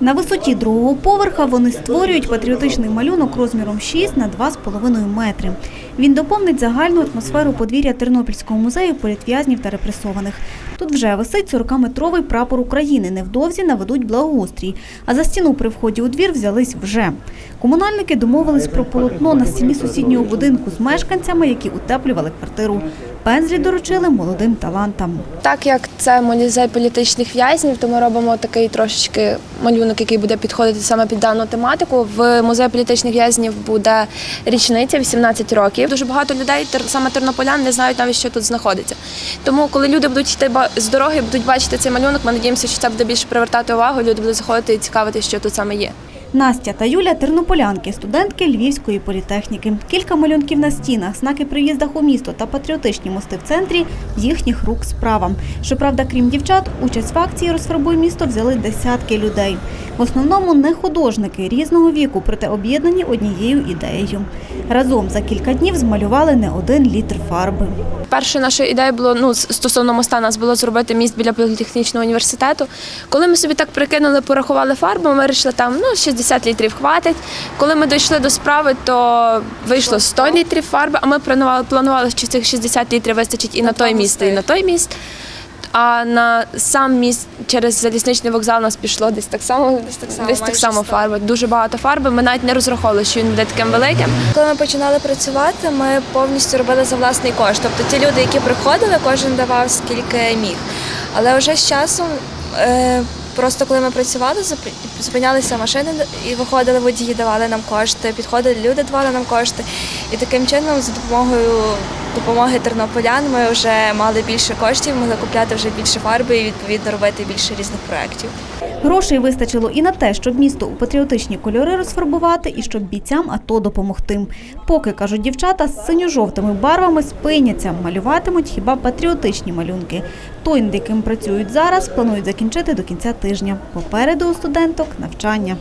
На висоті другого поверха вони створюють патріотичний малюнок розміром 6 на 2,5 метри. Він доповнить загальну атмосферу подвір'я Тернопільського музею політв'язнів та репресованих. Тут вже висить 40-метровий прапор України. Невдовзі наведуть благоустрій. А за стіну при вході у двір взялись вже. Комунальники домовились про полотно на стіні сусіднього будинку з мешканцями, які утеплювали квартиру. Пензлі доручили молодим талантам. Так як це музей політичних в'язнів, то ми робимо такий трошечки малюнок, який буде підходити саме під дану тематику. В музеї політичних в'язнів буде річниця 18 років. Дуже багато людей, саме тернополян, не знають навіть, що тут знаходиться. Тому, коли люди будуть йти з дороги, будуть бачити цей малюнок, ми надіємося, що це буде більше привертати увагу. Люди будуть заходити і цікавитися, що тут саме є. Настя та Юля тернополянки, студентки Львівської політехніки. Кілька малюнків на стінах, знаки при їздах у місто та патріотичні мости в центрі їхніх рук справа. Щоправда, крім дівчат, участь в акції Розфарбуй місто взяли десятки людей. В основному не художники різного віку, проте об'єднані однією ідеєю. Разом за кілька днів змалювали не один літр фарби. Перша наша ідея було ну стосовно моста нас було зробити міст біля політехнічного університету. Коли ми собі так прикинули, порахували фарбу, ми вирішили там ну 60 літрів хватить. Коли ми дійшли до справи, то вийшло 100 літрів фарби. А ми планували, планували, що цих 60 літрів вистачить і на той міст, і на той міст. А на сам міст через залізничний вокзал нас пішло десь так само, десь так само, десь так само фарби. Дуже багато фарби. Ми навіть не розраховували, що він буде таким великим. Коли ми починали працювати, ми повністю робили за власний кошт. Тобто ті люди, які приходили, кожен давав скільки міг. Але вже з часом, е, просто коли ми працювали, зуп- зупинялися машини і виходили водії, давали нам кошти, підходили люди, давали нам кошти. І таким чином, за допомогою допомоги тернополян, ми вже мали більше коштів, могли купляти вже більше фарби і відповідно робити більше різних проєктів. Грошей вистачило і на те, щоб місто у патріотичні кольори розфарбувати, і щоб бійцям АТО допомогти. Поки кажуть дівчата, з синьо-жовтими барвами спиняться, малюватимуть хіба патріотичні малюнки. Той, над яким працюють зараз, планують закінчити до кінця тижня. Попереду у студенток навчання.